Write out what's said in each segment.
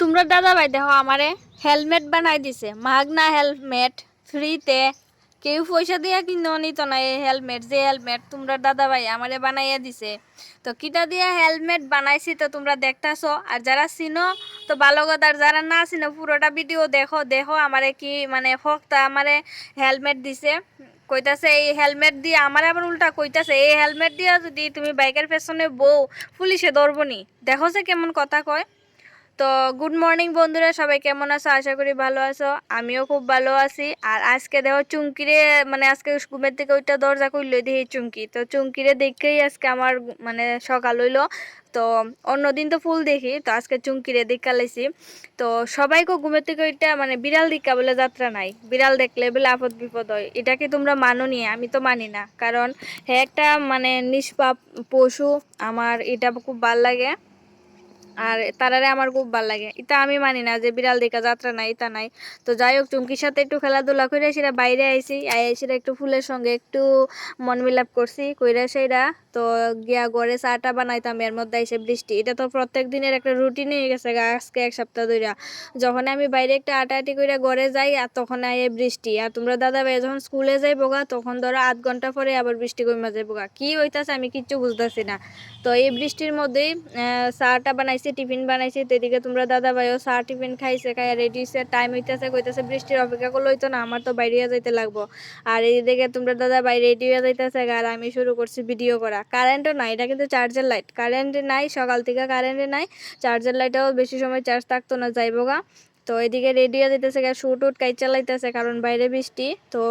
তোমরা দাদা ভাই দেখো আমারে হেলমেট বানাই দিছে। মাগনা হেলমেট ফ্রিতে কেউ পয়সা দিয়া কিনো নিত না এই হেলমেট যে হেলমেট তোমরা দাদা ভাই আমারে বানাইয়া দিছে। তো কিটা দিয়া হেলমেট বানাইছি তো তোমরা দেখতাছো। আর যারা চিনো, তো কথা আর যারা না চিনো, পুরোটা ভিডিও দেখো। দেখো আমারে কি মানে ফক্তা আমারে হেলমেট দিছে। কইতাছে, এই হেলমেট দিয়ে আমার আবার উল্টা কইতাছে। এই হেলমেট দিয়া যদি তুমি বাইকের পেছনে বউ, পুলিশে ধরবো নি। দেখো যে কেমন কথা কয়। তো গুড মর্নিং বন্ধুরা, সবাই কেমন আছো? আশা করি ভালো আছো। আমিও খুব ভালো আছি। আর আজকে দেখো চুমকিরে মানে আজকে ঘুমের থেকে ওইটা দরজা খুললো দেখি চুমকি। তো চুমকিরে দেখেই আজকে আমার মানে সকাল হইল। তো অন্যদিন তো ফুল দেখি, তো আজকে চুমকিরে দেখা লাইছি। তো সবাইকে ঘুমের থেকে ওইটা মানে বিড়াল দেখা বলে যাত্রা নাই। বিড়াল দেখলে বলে আপদ বিপদ হয়। এটা কি তোমরা মানো নি? আমি তো মানি না। কারণ হ্যাঁ একটা মানে নিষ্পাপ পশু, আমার এটা খুব ভালো লাগে। আর তারারে আমার খুব ভালো লাগে। এটা আমি মানি না যে বিড়াল দেখা যাত্রা নাই তা নাই। তো যাই হোক চুমকির সাথে একটু খেলাধুলা করে সেটা বাইরে আইসি আই সেটা একটু ফুলের সঙ্গে একটু মন মিলাপ করছি, কইরা সেটা তো গিয়া ঘরে চাটা বানাইতাম, এর মধ্যে এসে বৃষ্টি। এটা তো প্রত্যেক দিনের একটা রুটিন হয়ে গেছে আজকে এক সপ্তাহ ধরে যখন আমি বাইরে একটা আটাআটি করে ঘরে যাই, আর তখন আয় বৃষ্টি। আর তোমরা দাদা ভাই যখন স্কুলে যাই বোগা তখন ধরো আধ ঘণ্টা পরে আবার বৃষ্টি কমে যায় বোগা কী হইতাছে আমি কিচ্ছু বুঝতেছি না। তো এই বৃষ্টির মধ্যেই চাটা বানাইছি, টিফিন বানাইছি। তো এদিকে তোমরা দাদা ভাইও চা, টিফিন খাইছে খাই রেডি হইছে। টাইম হইতেছে, কইতেছে বৃষ্টির অপেক্ষা করলে হইতো না, আমার তো বাইরে যাইতে লাগবো। আর এইদিকে তোমরা দাদা ভাই রেডি হয়ে যাইতেছে আর আমি শুরু করছি ভিডিও করা। কারেন্টও নাই, এটা কিন্তু চার্জার লাইট কারেন্ট নাই, সকাল থেকে কারেন্টে নাই চার্জার লাইটও বেশি সময় চার্জ থাকতো না যাইবো গা। তো এদিকে রেডিও যেতেছে গা শুট উট কাই চালাইতেছে কারণ বাইরে বৃষ্টি। তো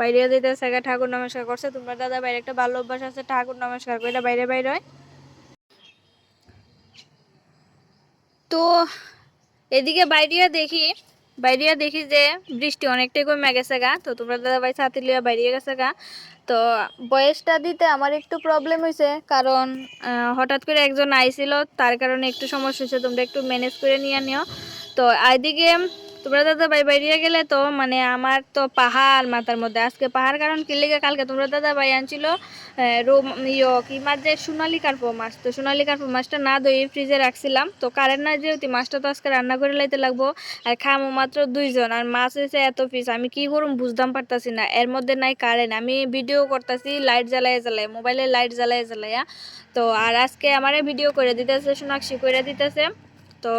বাইরে যেতেছে গা, ঠাকুর নমস্কার করছে। তোমরা দাদা বাইরে একটা ভালো অভ্যাস আছে, ঠাকুর নমস্কার করে বাইরে বাইরে হয়। তো এদিকে বাইরিয়া দেখি বাইরিয়া দেখি যে বৃষ্টি অনেকটাই কমে গেছে গা। তো তোমরা দাদা ভাই ছাতি লিয়া বাইরিয়ে গেছে গা। তো বয়সটা দিতে আমার একটু প্রবলেম হয়েছে কারণ হঠাৎ করে একজন আইছিল, তার কারণে একটু সমস্যা হয়েছে তোমরা একটু ম্যানেজ করে নিয়ে নিও। তো এইদিকে তোমরা দাদা ভাই বাইরিয়ে গেলে তো মানে আমার তো পাহাড় মাথার মধ্যে। আজকে পাহাড় কারণ কি লেগে? কালকে তোমরা দাদা ভাই আনছিল রোম, ইয়ো, কি মাছ যে সোনালি কার্পো মাছ? তো সোনালি কার্পো মাছটা না দই ফ্রিজে রাখছিলাম। তো কারেন্ট না যেহেতু, মাছটা তো আজকে রান্না করে লাইতে লাগবো। আর খামো মাত্র দুইজন, আর মাছ হয়েছে এত পিস। আমি কি করুম বুঝতাম পারতাছি না। এর মধ্যে নাই কারেন্ট। আমি ভিডিও করতেছি, লাইট জ্বালাই জ্বালাই মোবাইলে লাইট জ্বালাই জ্বালাইয়া তো আর আজকে আমারে ভিডিও করে দিতেছে, সোনাক্ষী করে দিতেছে। তো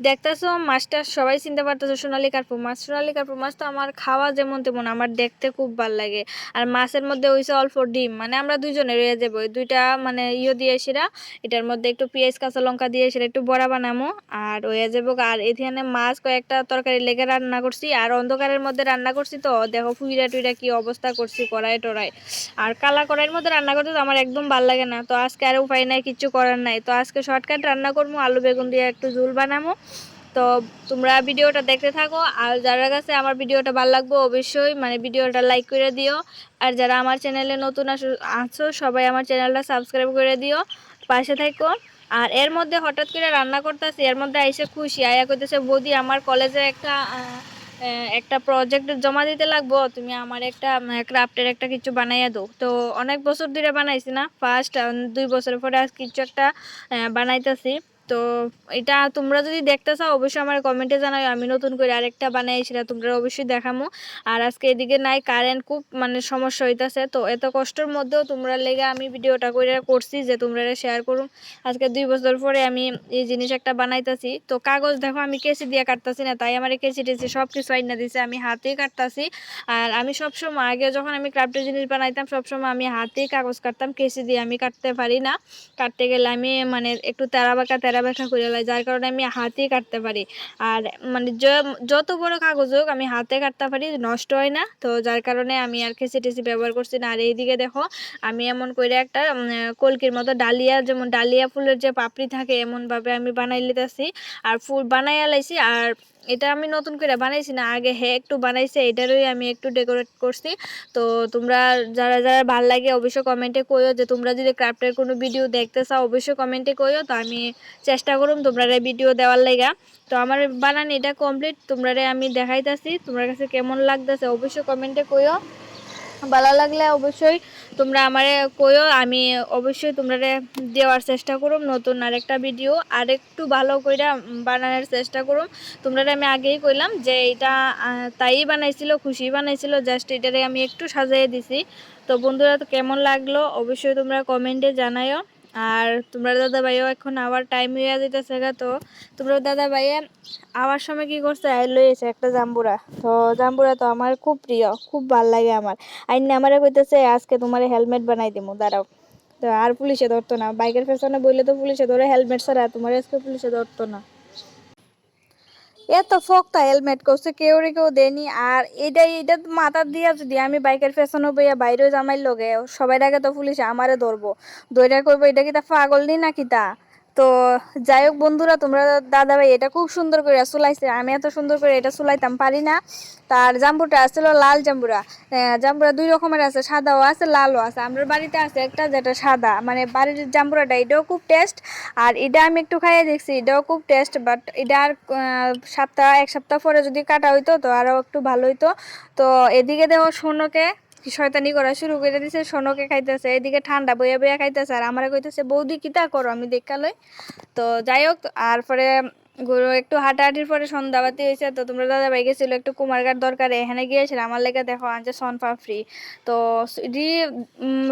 দেখতেছো, মাছটা সবাই চিনতে পারতেছো, সোনালি কার্পু মাছ। সোনালি কার্পু মাছ তো আমার খাওয়া যেমন তেমন, আমার দেখতে খুব ভালো লাগে। আর মাছের মধ্যে হইছে অল্প ডিম মানে আমরা দুইজনে রয়ে যাব। দুইটা মানে ইয়ে দিয়ে সেরা, এটার মধ্যে একটু পেঁয়াজ, কাঁচা লঙ্কা দিয়ে সেটা একটু বড়া বানামো। আর হয়ে যাব আর এখানে মাছ কয়েকটা তরকারি লেগে রান্না করছি, আর অন্ধকারের মধ্যে রান্না করছি তো, দেখো ফুইরা টুইরা কি অবস্থা করছি কড়াই টড়াই। আর কালা কড়াইয়ের মধ্যে রান্না করতে তো আমার একদম ভালো লাগে না, তো আজকে আর উপায় নাই, কিচ্ছু করার নাই। তো আজকে শর্টকাট রান্না করব আলু বেগুন দিয়ে একটু ঝোল বানাবো তো তোমরা ভিডিওটা দেখতে থাকো। আর যারা কাছে আমার ভিডিওটা ভালো লাগবে, অবশ্যই মানে ভিডিওটা লাইক করে দিও। আর যারা আমার চ্যানেলে নতুন আছো, সবাই আমার চ্যানেলটা সাবস্ক্রাইব করে দিও। পাশে থাকো। আর এর মধ্যে হঠাৎ করে রান্না করতেছি, এর মধ্যে আইসে খুশি। আয়া করতেছে বৌদি, আমার কলেজে একটা একটা প্রজেক্ট জমা দিতে লাগবো। তুমি আমার একটা ক্রাফটের একটা কিছু বানাইয়া দাও। তো অনেক বছর ধরে বানাইছি না। ফার্স্ট দুই বছর পরে আজ কিছু একটা বানাইতেছি। তো এটা তোমরা যদি দেখতে চাও, অবশ্যই আমার কমেন্টে জানাও। আমি নতুন করে আরেকটা বানাই, সেটা তোমরা অবশ্যই দেখামো। আর আজকে এদিকে নাই কারেন্ট খুব মানে সমস্যা হইতাছে। তো এত কষ্টের মধ্যেও তোমরা লেগে আমি ভিডিওটা করে করছি যে তোমরা শেয়ার করুন। আজকে দুই বছর পরে আমি এই জিনিস একটা বানাইতাছি। তো কাগজ দেখো, আমি কেসি দিয়ে কাটতাছি না, তাই আমার কেসি টেসি সব কিছু আইনা দিছে, আমি হাতেই কাটতাছি। আর আমি সবসময়, আগে যখন আমি ক্রাফটের জিনিস বানাইতাম, সবসময় আমি হাতেই কাগজ কাটতাম কেসি দিয়ে আমি কাটতে পারি না। কাটতে গেলে আমি মানে একটু তেরা বাঁকা বাঁকা করে লাই যার কারণে আমি হাতেই কাটতে পারি। আর মানে যত বড় কাগজ হোক, আমি হাতে কাটতে পারি, নষ্ট হয় না। তো যার কারণে আমি আর কেসি টেসি ব্যবহার করছি না। আর এইদিকে দেখো, আমি এমন করে একটা কলকির মতো ডালিয়া, যেমন ডালিয়া ফুলের যে পাপড়ি থাকে, এমনভাবে আমি বানাই লিতেছি আর ফুল বানাইয়া লাইছি আর এটা আমি নতুন করে বানাইছি না, আগে হ্যাঁ একটু বানাইছে, এটারই আমি একটু ডেকোরেট করছি। তো তোমরা যারা যারা ভালো লাগে, অবশ্যই কমেন্টে কইও। যে তোমরা যদি ক্রাফটের কোনো ভিডিও দেখতে চাও, অবশ্যই কমেন্টে কইও। তো আমি চেষ্টা করুম তোমরা ভিডিও দেওয়ার লাগা। তো আমার বানান এটা কমপ্লিট তোমরা আমি দেখাইতাছি, তোমার কাছে কেমন লাগতেছে অবশ্যই কমেন্টে কইও। ভালো লাগলে অবশ্যই তোমরা আমারে কইও, আমি অবশ্যই তোমরা দেওয়ার চেষ্টা করুম নতুন আরেকটা ভিডিও আর একটু ভালো কইরা বানানোর চেষ্টা করুম। তোমরা আমি আগেই কইলাম যে এটা তাই বানাইছিল, খুশি বানাইছিল জাস্ট এটারে আমি একটু সাজিয়ে দিছি। তো বন্ধুরা, তো কেমন লাগল অবশ্যই তোমরা কমেন্টে জানাইও। আর তোমরা দাদা ভাইও এখন আবার টাইম হইয়া যেতেছে তো। তোমরা দাদা ভাই আবার সময় কি করছে? আই লইছে একটা জাম্বুরা। তো জাম্বুরা তো আমার খুব প্রিয়, খুব ভালো লাগে আমার। আইন আমারে কইতেছে, আজকে তোমার হেলমেট বানাই দিমু, দাঁড়াও। তো আর পুলিশে ধরতো না। বাইকের পেছনে বললে তো পুলিশে ধরে হেলমেট ছাড়া তোমার আজকে পুলিশে ধরতো না। এত ফক্তা হেলমেট করছে, কেউ রে কেউ দেয়নি। আর এটা এটা মাথা দিয়া যদি আমি বাইকের পেছনে বইয়া বাইরেও জামাই লগে, সবাই আগে তো পুলিশে, আমারে ধরবো। দইটা করব এটা কি তা পাগল নি নাকি তা? তো যাই হোক বন্ধুরা, তোমরা দাদা ভাই এটা খুব সুন্দর করে চুলাইছে। আমি এত সুন্দর করে এটা চুলাইতাম পারি না। তার জাম্বুটা আসছিল লাল জাম্বুরা। জাম্বুরা দুই রকমের আছে, সাদাও আছে, লালও আছে। আমার বাড়িতে আছে একটা যেটা সাদা। মানে বাড়ির জাম্বুরাটা, এটাও খুব টেস্ট। আর এটা আমি একটু খাইয়ে দেখছি, এটাও খুব টেস্ট। বাট এটা আর সপ্তাহ, এক সপ্তাহ পরে যদি কাটা হইতো তো আরও একটু ভালো হইতো। তো এদিকে দেখো সোনকে কি শয়তানি করা শুরু করে দিছে, সোনকে খাইতেছে, এদিকে ঠান্ডা বইয়া বইয়া খাইতেছে, আর আমার কইতেছে, বৌদি কিতা করো? আমি দেখা লই। তো যাই হোক আর পরে গরু একটু হাঁটাহাঁটির পরে সন্ধ্যাবাতি হয়েছে তো তোমরা দাদা ভাই গেছিল একটু কুমারঘাট দরকারে, এখানে গিয়েছিল। আমার লেগে দেখো আনছে সনফা ফ্রি তো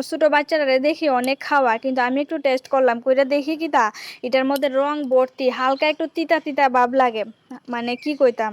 ছোটো বাচ্চারা দেখি অনেক খাওয়া, কিন্তু আমি একটু টেস্ট করলাম কইটা দেখি কি তা? এটার মধ্যে রং ভর্তি, হালকা একটু তিতা তিতা ভাব লাগে। মানে কি কইতাম?